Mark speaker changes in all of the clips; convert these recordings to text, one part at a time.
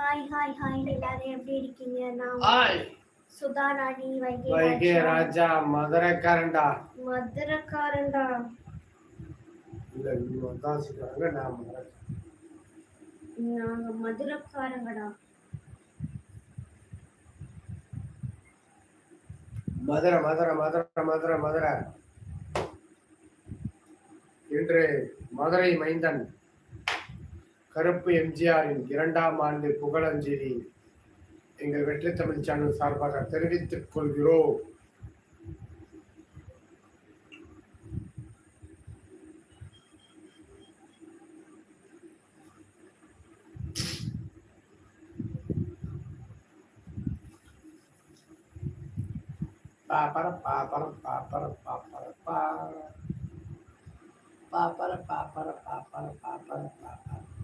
Speaker 1: Hi hi hi எல்லாரும் எப்படி இருக்கீங்க? நான்
Speaker 2: ஹாய்
Speaker 1: சுதா ராணி வைகை ராஜா.
Speaker 2: மதுரைக்காரன்டா.
Speaker 1: மதுரக்காரன்டா.
Speaker 2: இல்ல இவங்க தான் சொல்றாங்க நான் மதுரை
Speaker 1: நாங்க மதுரக்காரங்கடா.
Speaker 2: மதுரை மதுரை மதுரை மதுரை மதுரை. இன்று மதுரை மைந்தன். கருப்பு எம்ஜிஆரின் இரண்டாம் ஆண்டு புகழஞ்சலி எங்கள் வெற்றி தமிழ் சேனல் சார்பாக தெரிவித்துக் கொள்கிறோம். பாப்பர பாப்பர பாப்பர பாப்பர பா பாப்பர பாப்பர பாப்பர பாப்பர பாப்பர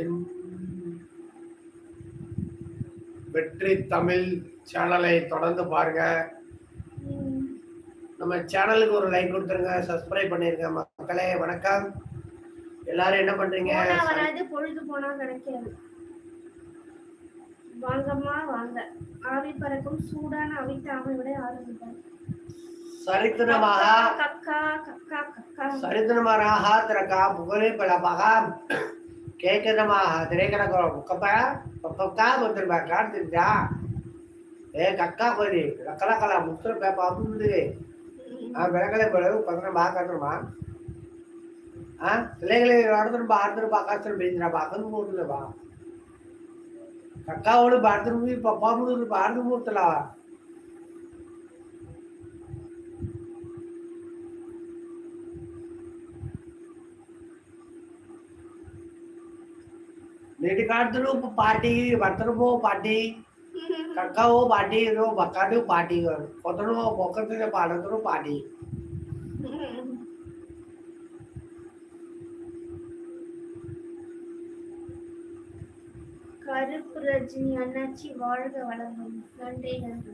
Speaker 2: என் வெற்றி தமிழ் சேனலை தொடர்ந்து பாருங்க. நம்ம சேனலுக்கு ஒரு லைக் கொடுத்துருங்க சப்ஸ்கிரைப் பண்ணிருங்க. மக்களே வணக்கம். எல்லாரும் என்ன பண்றீங்க?
Speaker 1: வராது பொழுது போனா கிடைக்காது. வாங்கம்மா வாங்க. ஆவி பறக்கும் சூடான அவித்த ஆமை விட ஆரம்பித்தார்
Speaker 2: சரித்திரமாக.
Speaker 1: ಚೈತನ್ಯಮಾಹ ತಿರೇಕನಗೋ ಮುಖಪ
Speaker 2: ಪಕ್ಕ ಬಂದಿರ್ಬಾ ಕಾಣ್ತಿದ್ಯಾ ಏ ಕಕ್ಕ ಬನ್ನಿ ಲಕ್ಕಲ ಕಲ ಮುಕ್ತರ ಪೇಪ ಬಂದಿದೆ ಆ ಬೆಳಗಲೆ ಬೆಳಗು ಪದನ ಬಾ ಕಂದ್ರಮ್ಮ ಆ ಕಿಲೆಗಲೆ ಆಡಿದ್ರು ಬಾ ಆಡಿದ್ರು ಬಾ ಕಾಸ್ತಾರೆ ಬೆಂದ್ರ ಬಾ ಕಂದು ಮೂಡ್ಲ ಬಾ ಕಕ್ಕ ಅವಳು ಬಾಡಿದ್ರು ಪಪ್ಪ ಮೂಡಿದ್ರು ಬಾಡಿದ್ರು ಮೂಡ್ತಲ್ಲ నేటి కాడుతులు పార్టీ భర్తను పార్టీ కక్కవు పార్టీ బక్కడు పార్టీ కొత్తను ఒక్కరితో పాడతును పార్టీ
Speaker 1: கருப்பு ரஜினி அண்ணாச்சி வாழ்க வளமும் நன்றி நன்றி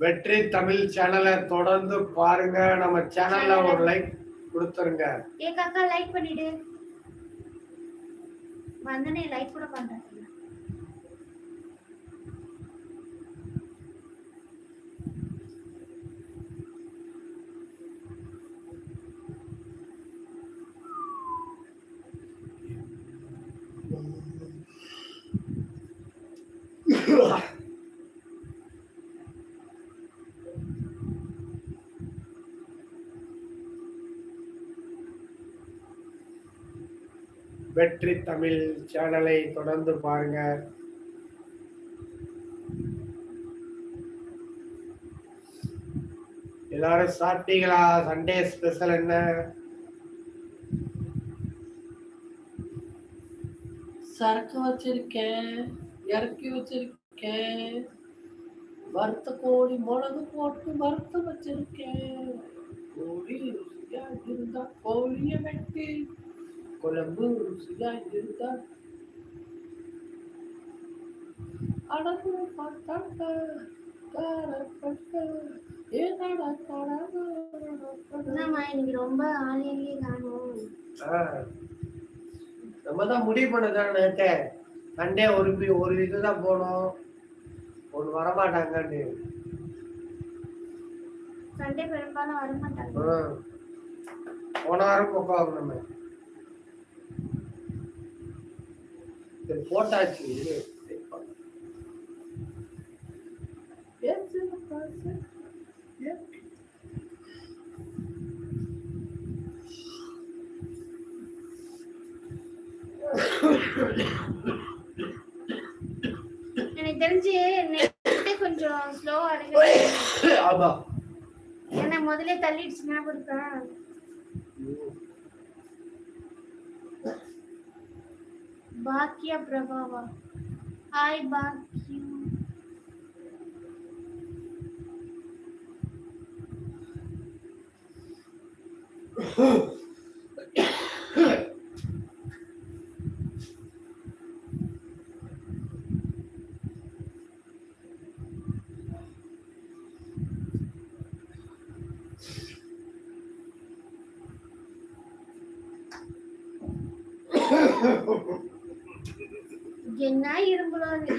Speaker 2: வெற்றி தமிழ் சேனலை தொடர்ந்து பாருங்க நம்ம சேனல்ல ஒரு லைக் கொடுத்துருங்க
Speaker 1: ஏ காக்கா லைக் பண்ணிடு வந்தனே லைக் கூட பண்றேன்.
Speaker 2: வெற்றி தமிழ் சேனலை தொடர்ந்து பாருங்க. எல்லாரும் சாப்பிட்டீங்களா? சண்டே ஸ்பெஷல் என்ன? சரக்கு வச்சிருக்கேன் இறக்கி வச்சிருக்கேன் வறுத்த கோழி மிளகு போட்டு வறுத்த வச்சிருக்கேன். கோழி ருசியா இருந்தா கோழிய வெட்டி குழம்பு ருசியா இருந்தா காடாத
Speaker 1: என்னம்மா இன்னைக்கு ரொம்ப ஆலையிலேயே காணும்.
Speaker 2: நம்ம தான் முடிவு பண்ணதான் நேற்று சண்டே ஒரு ஒரு இதுதான் போனோம். ஒன்று வரமாட்டாங்கன்னு.
Speaker 1: சண்டே பெரும்பாலும் வரமாட்டாங்க.
Speaker 2: போன வாரம் போக்காகும் நம்ம சரி போட்டாச்சு.
Speaker 1: எனக்கு தெரிஞ்சு கொஞ்சம் ஸ்லோவா இருக்கு ஏன்னா முதல்ல தள்ளிடுச்சு ஞாபகம் இருக்கா பாக்கியா பிரபாவா ஹாய் பாக்கியம் என்ன இரும்புலாம் அது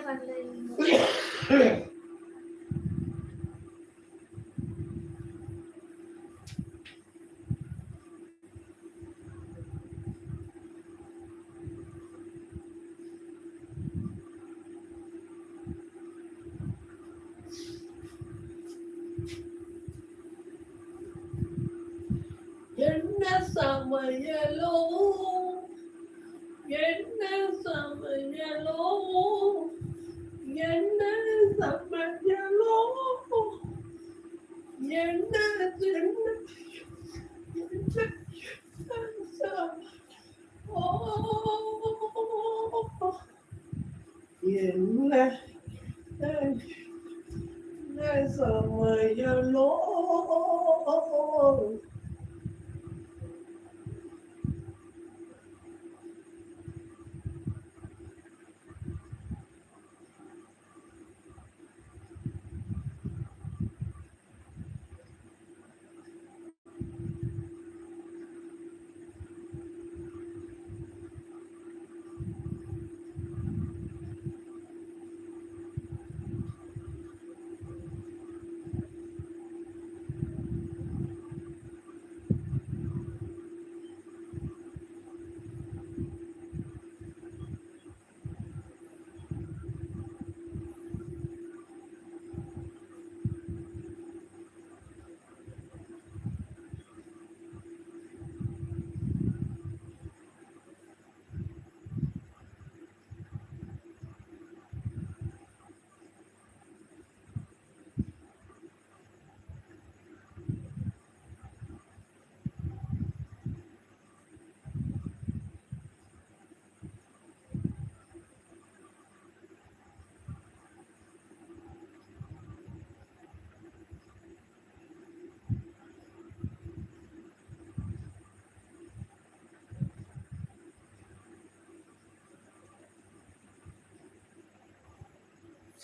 Speaker 1: பண்ணுறீங்க
Speaker 3: என்ன சமையலோ? என்ன சமையலோ என்ன சமையலோ என்ன என்ன என்ன என்ன சமையலோ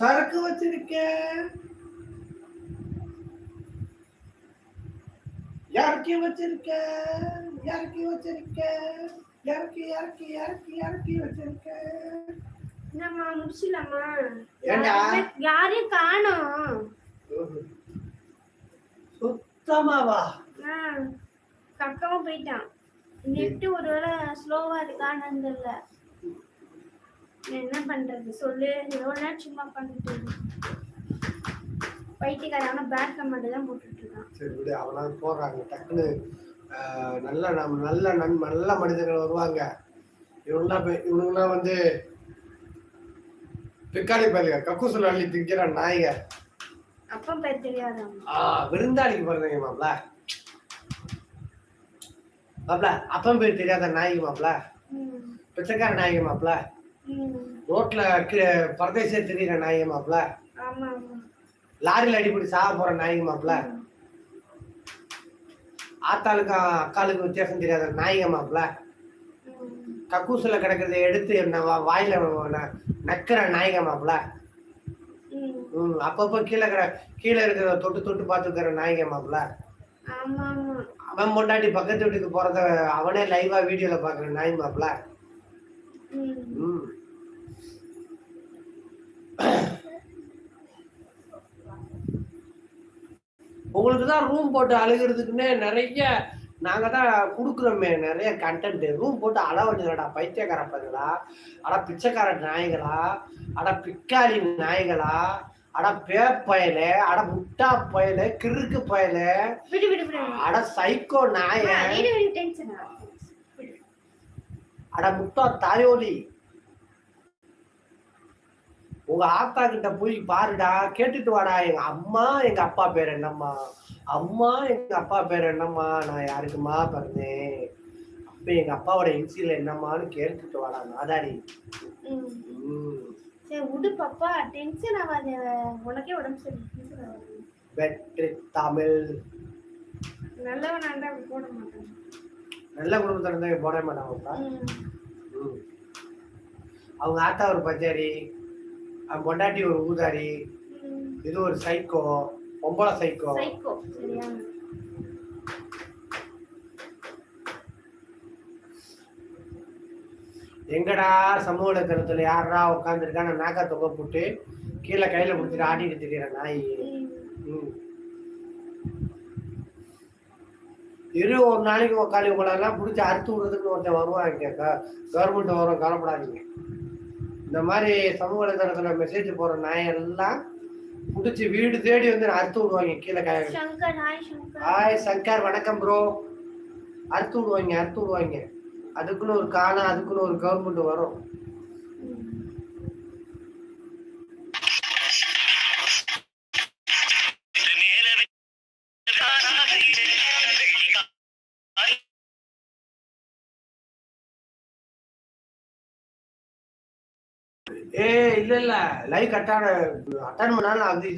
Speaker 2: சரக்கு வச்சிருக்கேன். இறக்கி வச்சிருக்கேன் இறக்கி வச்சிருக்கேன் இறக்கி இறக்கி இறக்கி இறக்கி வச்சிருக்கேன்.
Speaker 1: என்னம்மா முடிச்சிடலாமா? யாரையும் காணோம்.
Speaker 2: சுத்தமாவா
Speaker 1: ஆ, கக்காவும் போயிட்டான். நெட்டு ஒருவேளை ஸ்லோவா இருக்கான்னு தெரியல. என்ன பண்றது? சொல்லு. எவ்வளவு நேரம் சும்மா பண்ணிட்டு பைத்தியக்கார ஆனா பேக் கமெண்ட் தான் போட்டுட்டு இருக்கான்.
Speaker 2: சரி விடு. அவனா போடுறாங்க டக்குன்னு நல்ல நம்ம நல்ல நன் நல்ல மனிதர்கள் வருவாங்க. இவங்களாம் போய்- இவனுங்களாம் வந்து பிக்காளி பயலுங்க கக்கூசுல அள்ளி திங்கிற நாய்ங்க
Speaker 1: அப்பா பேர் தெரியாதாம்
Speaker 2: ஆ விருந்தாளிக்கு பிறந்தீங்க மாப்ள. மாப்ள அப்பன் பேர் தெரியாத நாய்க்கு மாப்ள. பிச்சைக்கார நாய்க்கு மாப்ள. ரோட்ல பரதேசே தெரியுற
Speaker 1: ஆமா ஆமா.
Speaker 2: லாரியில் அடிப்படி சாக போற நாய்க்கு மாப்ள ஆத்தாளுக்கும் அக்காளுக்கும் வித்தியாசம் தெரியாத நாய்ங்க மாப்ள
Speaker 1: ம்
Speaker 2: கக்கூசுல கிடக்கிறத எடுத்து என்ன வாயில நக்கிற நாய்ங்க மாப்ள
Speaker 1: ம்.
Speaker 2: அப்பப்போ கீழே கிட கீழே இருக்கிறத தொட்டு தொட்டு பார்த்துக்கிற
Speaker 1: ஆமா ஆமா.
Speaker 2: அவன் பொண்டாட்டி பக்கத்து வீட்டுக்கு போறத அவனே லைவா வீடியோல பாக்குற நாய் மாப்ள
Speaker 1: ம்.
Speaker 2: ம். உங்களுக்கு தான் ரூம் போட்டு அழுகிறதுக்குன்னே நிறைய நாங்க தான் கொடுக்குறோமே நிறைய கண்டென்ட் ரூம் போட்டு அழ வேண்டியதுடா பைத்தியக்கார பையங்களா அட பிச்சைக்கார நாய்களா அட பிக்காளி நாய்களா அட பேப்பயல அட முட்டா பயல. கிறுக்கு பயல. அட சைக்கோ நாய அட முட்டா தாயோலி. உங்க ஆத்தா கிட்ட போய் பாருடா கேட்டுட்டு வாடா. எங்க அம்மா எங்க அப்பா பேர் என்னம்மா? அம்மா எங்க அப்பா பேர் என்னம்மா? நான் யாருக்குமா பிறந்தேன்? அப்ப எங்க அப்பாவோட இன்சியல் என்னம்மான்னு கேட்டுட்டு வாடா நாதாரி.
Speaker 1: சரி விடு பாப்பா. டென்ஷன் ஆகாத. உனக்கே உடம்பு சரி
Speaker 2: வெற்றி தமிழ்.
Speaker 1: நல்லவனா இருந்தா போட மாட்டேன்.
Speaker 2: நல்ல குடும்பத்துல இருந்தா போட மாட்டாங்கப்பா
Speaker 1: ம்.
Speaker 2: ம். அவங்க ஆத்தா ஒரு பச்சாரி பொண்டாட்டி ஒரு ஊதாரி. இது ஒரு சைக்கோ பொம்பளை சைக்கோ எங்கடா சமூக வலைத்தளத்துல யாரா உட்காந்துருக்கான நாக்கா தொகை போட்டு கீழே கையில பிடிச்சிட்டு ஆடிட்டு திரியிற நாய். இரு ஒரு நாளைக்கு உக்காளி உங்களெல்லாம் பிடிச்சி அறுத்து விடுறதுக்கு ஒருத்தன் வருவாங்க கவர்மெண்ட் வரும் கவலைப்படாதீங்க இந்த மாதிரி சமூக வலைதளத்துல மெசேஜ் போற நாயெல்லாம் பிடிச்சி வீடு தேடி வந்து அறுத்து விடுவாங்க கீழே கை
Speaker 1: சங்கர் ஹாய் சங்கர்.
Speaker 2: ஹாய் சங்கர் வணக்கம் ப்ரோ அறுத்து விடுவாங்க அறுத்து விடுவாங்க. அதுக்குன்னு ஒரு காலம் அதுக்குன்னு ஒரு கவர்மெண்ட் வரும். இல்ல இல்ல. லைவ் கட்டான அட்டன் பண்ணாலும் அது இதா